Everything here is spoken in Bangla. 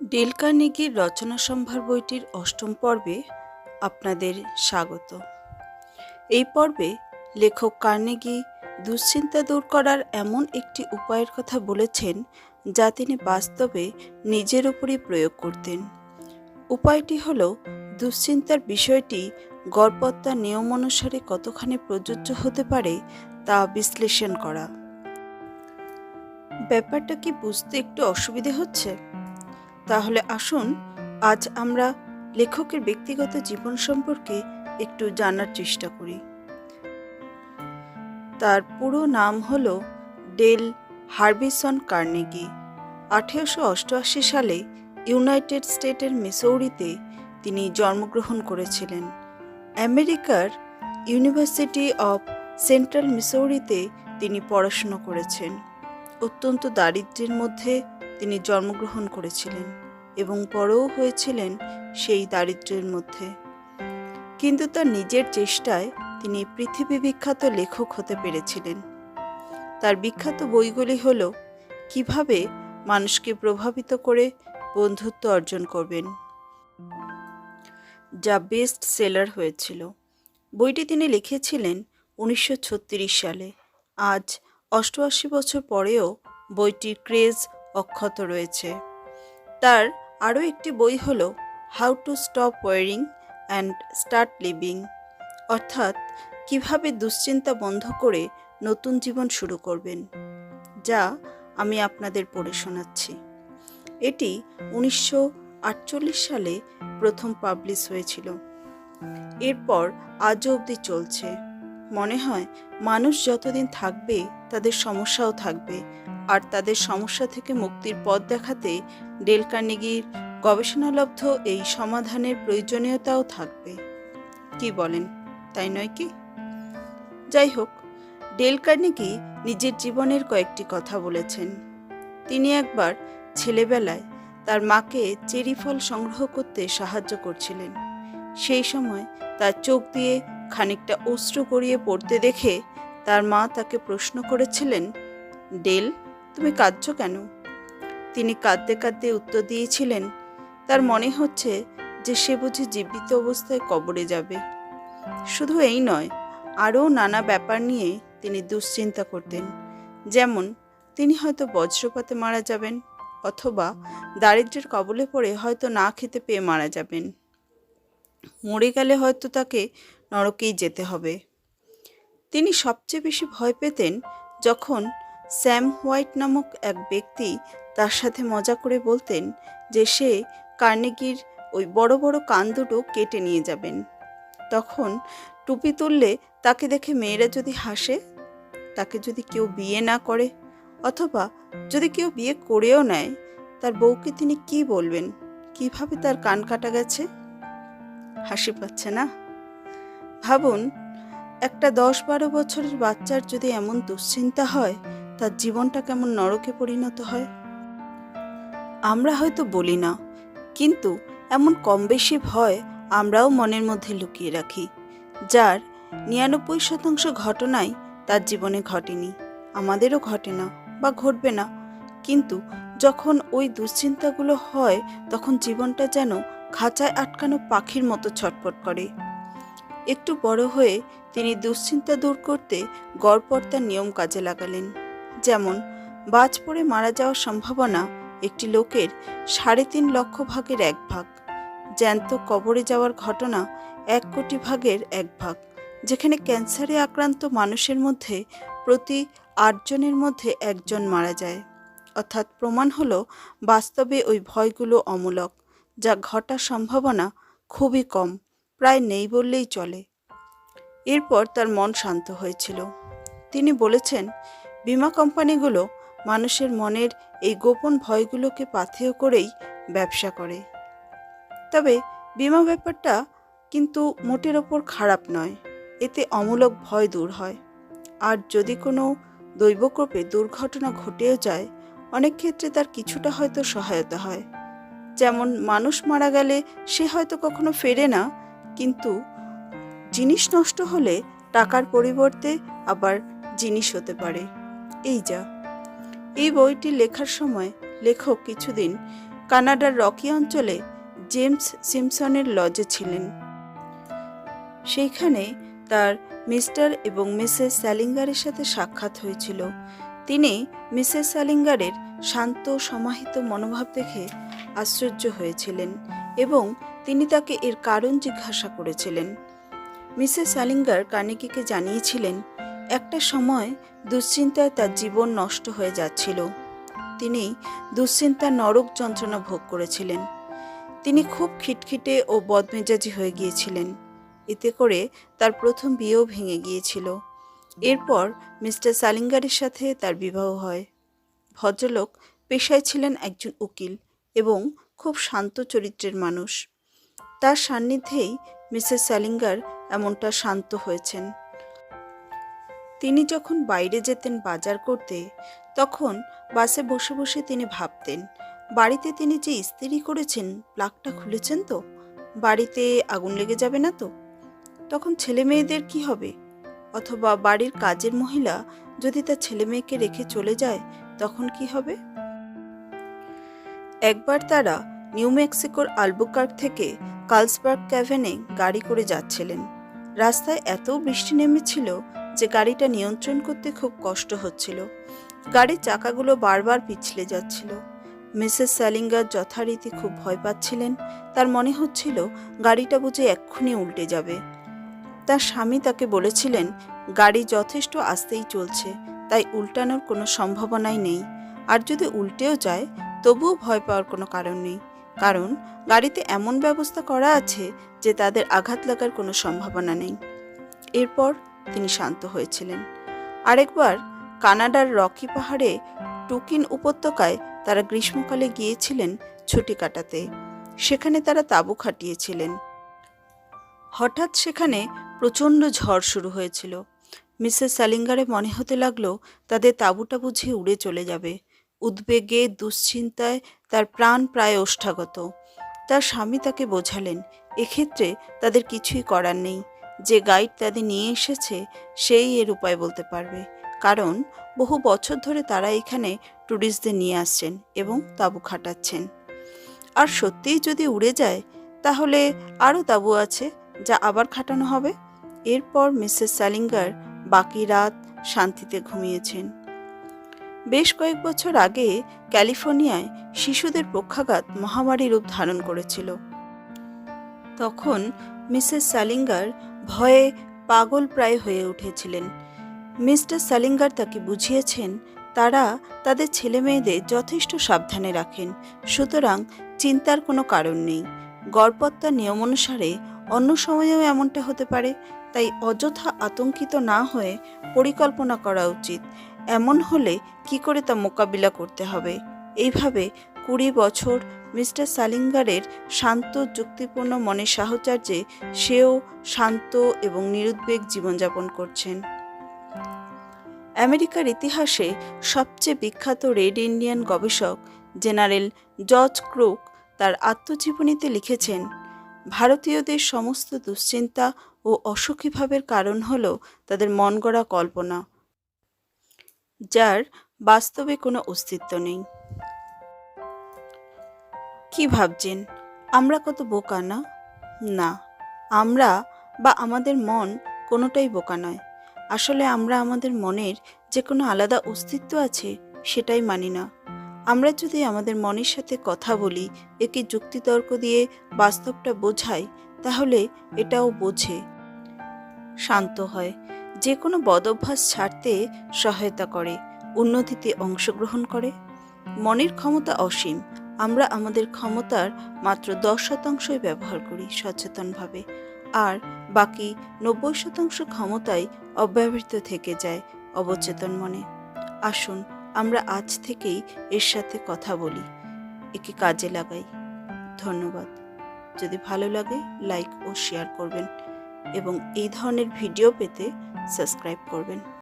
ডেল কার্নেগির রচনা সম্ভার বইটির অষ্টম পর্বে আপনাদের স্বাগত। এই পর্বে লেখক কার্নেগি দুশ্চিন্তা দূর করার এমন একটি উপায়ের কথা বলেছেন যা তিনি বাস্তবে নিজের উপরই প্রয়োগ করতেন। উপায়টি হল, দুশ্চিন্তার বিষয়টি গড়পত্তার নিয়ম অনুসারে কতখানি প্রযোজ্য হতে পারে তা বিশ্লেষণ করা। ব্যাপারটা কি বুঝতে একটু অসুবিধে হচ্ছে? তাহলে আসুন, আজ আমরা লেখকের ব্যক্তিগত জীবন সম্পর্কে একটু জানার চেষ্টা করি। তার পুরো নাম হল ডেল হার্বিসন কার্নেগি। আঠেরোশো অষ্টআশি সালে ইউনাইটেড স্টেটের মিসৌরিতে তিনি জন্মগ্রহণ করেছিলেন। আমেরিকার ইউনিভার্সিটি অফ সেন্ট্রাল মিসৌরিতে তিনি পড়াশুনো করেছেন। অত্যন্ত দারিদ্র্যের মধ্যে তিনি জন্মগ্রহণ করেছিলেন। এবং বড়ও হয়েছিলেন সেই দারিদ্র্যের মধ্যে। কিন্তু তার নিজের চেষ্টায় তিনি পৃথিবী বিখ্যাত লেখক হতে পেরেছিলেন। তার বিখ্যাত বইগুলি হল, কীভাবে মানুষকে প্রভাবিত করে বন্ধুত্ব অর্জন করবেন? যা বেস্ট সেলার হয়েছিল। বইটি তিনি লিখেছিলেন উনিশশো ছত্রিশ সালে। আজ অষ্টআশি বছর পরেও বইটির ক্রেজ অক্ষত রয়েছে। তার আরও একটি বই হল how to stop worrying and start living অর্থাৎ কীভাবে দুশ্চিন্তা বন্ধ করে নতুন জীবন শুরু করবেন, যা আমি আপনাদের পড়ে শোনাচ্ছি। এটি উনিশশো আটচল্লিশ সালে প্রথম পাবলিশ হয়েছিল। এরপর আজও অবধি চলছে। মনে হয় মানুষ যতদিন থাকবে, তাদের সমস্যাও থাকবে। আর তাদের সমস্যা থেকে মুক্তির পথ দেখাতে ডেল কার্নেগির গবেষণালব্ধ এই সমাধানের প্রয়োজনীয়তাও থাকবে। কি বলেন? তাই নয় কি? যাই হোক, ডেল কার্নেগি নিজের জীবনের কয়েকটি কথা বলেছেন। তিনি একবার ছেলেবেলায় তার মাকে চেরি ফল সংগ্রহ করতে সাহায্য করছিলেন। সেই সময় তার চোখ দিয়ে খানিকটা অশ্রু গড়িয়ে পড়তে দেখে তার মা তাকে প্রশ্ন করেছিলেন, ডেল, তুমি কাঁদছ কেন? তিনি কাঁদতে কাঁদতে উত্তর দিয়েছিলেন, তার মনে হচ্ছে যে সে বুঝি জীবিত অবস্থায় কবরে যাবে। শুধু এই নয়, আরও নানা ব্যাপার নিয়ে তিনি দুশ্চিন্তা করতেন। যেমন, তিনি হয়তো বজ্রপাতে মারা যাবেন, অথবা দারিদ্র্যের কবলে পড়ে হয়তো না খেতে পেয়ে মারা যাবেন। মরে গেলে হয়তো তাকে নরকেই যেতে হবে। তিনি সবচেয়ে বেশি ভয় পেতেন যখন স্যাম হোয়াইট নামক এক ব্যক্তি তার সাথে মজা করে বলতেন যে সে কার্নেগির ওই বড় বড় কান দুটো কেটে নিয়ে যাবেন। তখন টুপি তুললে তাকে দেখে মেয়েরা যদি হাসে, তাকে যদি কেউ বিয়ে না করে অথবা যদি কেউ বিয়ে করেও নেয়, তার বউকে তিনি কি বলবেন? কীভাবে তার কান কাটা গেছে? হাসি পাচ্ছে না? ভাবুন, একটা দশ বারো বছরের বাচ্চার যদি এমন দুশ্চিন্তা হয়, তার জীবনটা কেমন নরকে পরিণত হয়? আমরা হয়তো বলি না, কিন্তু এমন কম বেশি ভয় আমরাও মনের মধ্যে লুকিয়ে রাখি, যার নিরানব্বই শতাংশ ঘটনাই তার জীবনে ঘটেনি, আমাদেরও ঘটে না বা ঘটবে না, কিন্তু যখন ওই দুশ্চিন্তাগুলো হয়, তখন জীবনটা যেন খাঁচায় আটকানো পাখির মতো ছটফট করে। একটু বড় হয়ে তিনি দুশ্চিন্তা দূর করতে গড়পর্তার নিয়ম কাজে লাগালেন। যেমন, বাজ পড়ে মারা যাওয়ার সম্ভাবনা একটি লোকের সাড়ে তিন লক্ষ ভাগের এক ভাগ, জ্যান্ত কবরে যাওয়ার ঘটনা এক কোটি ভাগের এক ভাগ, যেখানে ক্যান্সারে আক্রান্ত মানুষের মধ্যে প্রতি আটজনের মধ্যে একজন মারা যায়। অর্থাৎ প্রমাণ হল বাস্তবে ওই ভয়গুলো অমূলক, যা ঘটার সম্ভাবনা খুবই কম। প্রায় নেই বললেই চলে। এরপর তার মন শান্ত হয়েছিল। তিনি বলেছেন, বিমা কোম্পানিগুলো মানুষের মনের এই গোপন ভয়গুলোকে পাথেয় করেই ব্যবসা করে। তবে বিমা ব্যাপারটা কিন্তু মোটের ওপর খারাপ নয়, এতে অমূলক ভয় দূর হয়। আর যদি কোনো দৈবক্রপে দুর্ঘটনা ঘটেও যায়, অনেক ক্ষেত্রে তার কিছুটা হয়তো সহায়তা হয়। যেমন, মানুষ মারা গেলে সে হয়তো কখনো ফেরে না কিন্তু জিনিস নষ্ট হলে টাকার পরিবর্তে আবার জিনিস হতে পারে। এই যা। এই বইটি লেখার সময় লেখক কিছুদিন কানাডার রকি অঞ্চলে জেমস সিমসনের লজে ছিলেন। সেইখানে তার মিস্টার এবং মিসেস স্যালিঙ্গারের সাথে সাক্ষাৎ হয়েছিল। তিনি মিসেস স্যালিঙ্গারের শান্ত, সমাহিত মনোভাব দেখে আশ্চর্য হয়েছিলেন। এবং তিনি তাকে এর কারণ জিজ্ঞাসা করেছিলেন। মিসেস স্যালিঙ্গার কার্নিকিকে জানিয়েছিলেন, একটা সময় দুশ্চিন্তায় তার জীবন নষ্ট হয়ে যাচ্ছিল। তিনি দুশ্চিন্তার নরক যন্ত্রণা ভোগ করেছিলেন। তিনি খুব খিটখিটে ও বদমেজাজি হয়ে গিয়েছিলেন। এতে করে তার প্রথম বিয়েও ভেঙে গিয়েছিল। এরপর মিস্টার সালিঙ্গারের সাথে তার বিবাহ হয়। ভদ্রলোক পেশায় ছিলেন একজন উকিল এবং খুব শান্ত চরিত্রের মানুষ। তার সান্নিধ্যেই মিসেস স্যালিঙ্গার এমনটা শান্ত হয়েছেন। তিনি যখন বাইরে যেতেন বাজার করতে, তখন বাসে বসে বসে তিনি ভাবতেন, বাড়িতে তিনি যে ইস্ত্রি করেছেন, প্লাগটা খুলেছেন তো? বাড়িতে আগুন লেগে যাবে না তো? তখন ছেলে মেয়েদের কি হবে? অথবা বাড়ির কাজের মহিলা যদি তার ছেলে মেয়েকে রেখে চলে যায়, তখন কি হবে? একবার তারা নিউ মেক্সিকোর আলবুকার্ক থেকে কার্লসবার্গ ক্যাভেনে গাড়ি করে যাচ্ছিলেন। রাস্তায় এত বৃষ্টি নেমেছিল যে গাড়িটা নিয়ন্ত্রণ করতে খুব কষ্ট হচ্ছিল। গাড়ির চাকাগুলো বারবার পিছলে যাচ্ছিল। মিসেস স্যালিঙ্গার যথারীতি খুব ভয় পাচ্ছিলেন। তার মনে হচ্ছিল গাড়িটা বুঝে এক্ষুনি উল্টে যাবে। তার স্বামী তাকে বলেছিলেন, গাড়ি যথেষ্ট আসতেই চলছে, তাই উল্টানোর কোনো সম্ভাবনাই নেই। আর যদি উল্টেও যায় তবুও ভয় পাওয়ার কোনো কারণ নেই। কারণ, গাড়িতে এমন ব্যবস্থা করা আছে যে তাদের আঘাত লাগার কোনো সম্ভাবনা নেই। এরপর তিনি শান্ত হয়েছিলেন। আরেকবার কানাডার রকি পাহাড়ে টুকিন উপত্যকায় তারা গ্রীষ্মকালে গিয়েছিলেন ছুটি কাটাতে। সেখানে তারা তাঁবু খাটিয়েছিলেন। হঠাৎ সেখানে প্রচণ্ড ঝড় শুরু হয়েছিল। মিসেস স্যালিঙ্গারে মনে হতে লাগল, তাদের তাঁবুটা বুঝে উড়ে চলে যাবে। উদ্বেগে, দুশ্চিন্তায় তার প্রাণ প্রায় ওষ্ঠাগত। তার স্বামী তাকে বোঝালেন, এক্ষেত্রে তাদের কিছুই করার নেই। যে গাইড তাদের নিয়ে এসেছে, সেই এর উপায় বলতে পারবে। কারণ বহু বছর ধরে তারা এখানে ট্যুরিস্টদের নিয়ে আসছেন এবং তাঁবু খাটাচ্ছেন। আর সত্যিই যদি উড়ে যায়, তাহলে আরও তাঁবু আছে যা আবার খাটানো হবে? এরপর মিসেস স্যালিঙ্গার বাকি রাত শান্তিতে ঘুমিয়েছেন। বেশ কয়েক বছর আগে ক্যালিফোর্নিয়ায় শিশুদের পক্ষাঘাত মহামারী রূপ ধারণ করেছিল। তখন মিসেস সালিঙ্গার ভয়ে পাগল প্রায় হয়ে উঠেছিলেন। মিস্টার সালিঙ্গার তাকে বুঝিয়েছেন, তারা তাদের ছেলে মেয়েদের যথেষ্ট সাবধানে রাখেন, সুতরাং চিন্তার কোনো কারণ নেই। গড়পত্তার নিয়ম অনুসারে অন্য সময়েও এমনটা হতে পারে, তাই অযথা আতঙ্কিত না হয়ে পরিকল্পনা করা উচিত। এমন হলে কি করে তা মোকাবিলা করতে হবে? এইভাবে কুড়ি বছর মিস্টার সালিঙ্গারের শান্ত, যুক্তিপূর্ণ মনে সাহচর্যে সেও শান্ত এবং নিরুদ্বেগ জীবনযাপন করছেন। আমেরিকার ইতিহাসে সবচেয়ে বিখ্যাত রেড ইন্ডিয়ান গবেষক জেনারেল জর্জ ক্রুক তার আত্মজীবনীতে লিখেছেন, ভারতীয়দের সমস্ত দুশ্চিন্তা ও অসুখীভাবের কারণ হল তাদের মন গড়া কল্পনা। যার বাস্তবে কোনো অস্তিত্ব নেই। কি ভাবছেন? আমরা কত বোকা না? না, আমরা বা আমাদের মন কোনোটাই বোকা নয়। আসলে আমরা আমাদের মনের যে কোনো আলাদা অস্তিত্ব আছে সেটাই মানি না। আমরা যদি আমাদের মনের সাথে কথা বলি, একে যুক্তিতর্ক দিয়ে বাস্তবটা বোঝাই, তাহলে এটাও বোঝে। শান্ত হয়। যে কোনো বদভ্যাস ছাড়তে সহায়তা করে, উন্নতিতে অংশগ্রহণ করে। মনের ক্ষমতা অসীম। আমরা আমাদের ক্ষমতার মাত্র দশ শতাংশই ব্যবহার করি সচেতনভাবে। আর বাকি নব্বই শতাংশ ক্ষমতাই অব্যবহৃত থেকে যায় অবচেতন মনে। আসুন, আমরা আজ থেকেই এর সাথে কথা বলি। একে কাজে লাগাই। ধন্যবাদ। যদি ভালো লাগে, লাইক ও শেয়ার করবেন। এবং এই ধরনের ভিডিও পেতে সাবস্ক্রাইব করবেন।